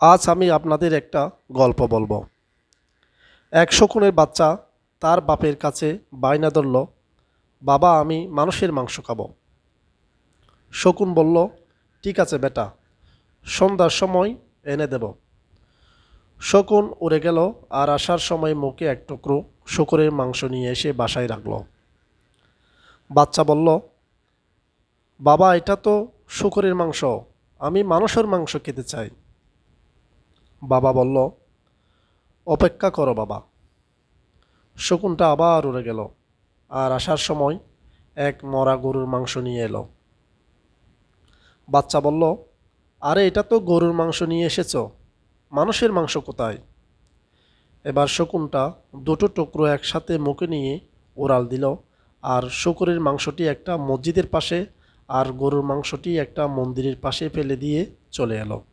আজ আমি আপনাদের একটা গল্প বলব। এক শকুনের বাচ্চা তার বাপের কাছে বায়না ধরল, বাবা, আমি মানুষের মাংস খাব। শকুন বলল, ঠিক আছে বেটা, সন্ধ্যার সময় এনে দেব। শকুন উড়ে গেল আর আসার সময় মুখে এক টুকরো শকুরের মাংস নিয়ে এসে বাসায় রাখল। বাচ্চা বলল, বাবা, এটা তো শুকরের মাংস, আমি মানুষের মাংস খেতে চাই। বাবা বলল, অপেক্ষা করো বাবা। শকুনটা আবার উড়ে গেল আর আসার সময় এক মরা গরুর মাংস নিয়ে এলো। বাচ্চা বলল, আরে, এটা তো গরুর মাংস নিয়ে এসেছ। মানুষের মাংস কোথায়? এবার শকুনটা দুটো টুকরো একসাথে মুখে নিয়ে ওরাল দিল আর শুকুরের মাংসটি একটা মসজিদের পাশে আর গরুর মাংসটি একটা মন্দিরের পাশে ফেলে দিয়ে চলে এলো।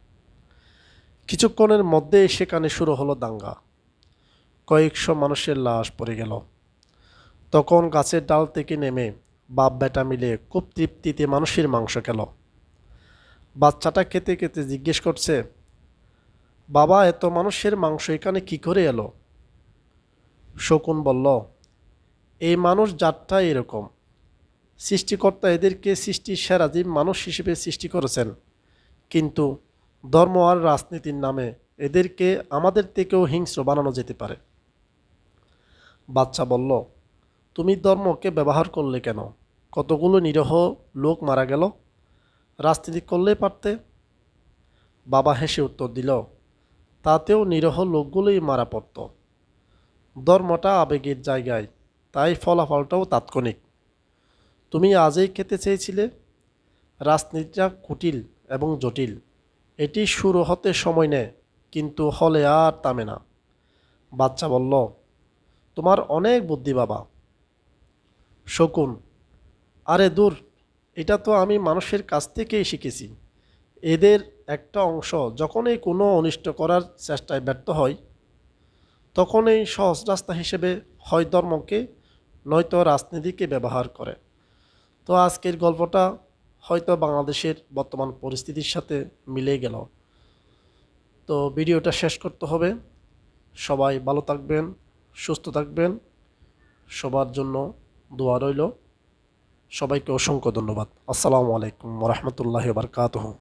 কিছুক্ষণের মধ্যে সেখানে শুরু হলো দাঙ্গা। কয়েকশো মানুষের লাশ পড়ে গেল। তখন গাছের ডাল থেকে নেমে বাপ বেটা মিলে খুব তৃপ্তিতে মানুষের মাংস খেল। বাচ্চাটা খেতে খেতে জিজ্ঞেস করছে, বাবা, এত মানুষের মাংস এখানে কি করে এলো? শকুন বলল, এই মানুষ জাতটা এরকম। সৃষ্টিকর্তা এদেরকে সৃষ্টির সেরা জীব মানুষ হিসেবে সৃষ্টি করেছেন। কিন্তু ধর্ম আর রাজনীতির নামে এদেরকে আমাদের থেকেও হিংস্র বানানো যেতে পারে। বাচ্চা বলল, তুমি ধর্মকে ব্যবহার করলে কেন? কতগুলো নিরহ লোক মারা গেল? রাজনীতি করলেই পারতে? বাবা হেসে উত্তর দিল, তাতেও নিরহ লোকগুলোই মারা পড়ত। ধর্মটা আবেগের জায়গায়, তাই ফলাফলটাও তাৎক্ষণিক। তুমি আজই খেতে চেয়েছিলে? রাজনীতিটা কুটিল এবং জটিল। এটি শুরু হতে সময় নেয়, কিন্তু হলে আর তামে না। বাচ্চা বলল, তোমার অনেক বুদ্ধি বাবা। শকুন, আরে দূর, এটা তো আমি মানুষের কাছ থেকেই শিখেছি। এদের একটা অংশ যখনই কোনো অনিষ্ট করার চেষ্টায় ব্যর্থ হয়, তখনই সহজ রাস্তা হিসেবে হয় ধর্মকে, নয়তো রাজনীতিকে ব্যবহার করে। তো আজকের গল্পটা হয়তো বাংলাদেশের বর্তমান পরিস্থিতির সাথে মিলে গেল। তো ভিডিওটা শেষ করতে হবে। সবাই ভালো থাকবেন, সুস্থ থাকবেন। সবার জন্য দোয়া রইল। সবাইকে অসংখ্য ধন্যবাদ। আসসালামু আলাইকুম রহমতুল্লাহ বারকাতহ।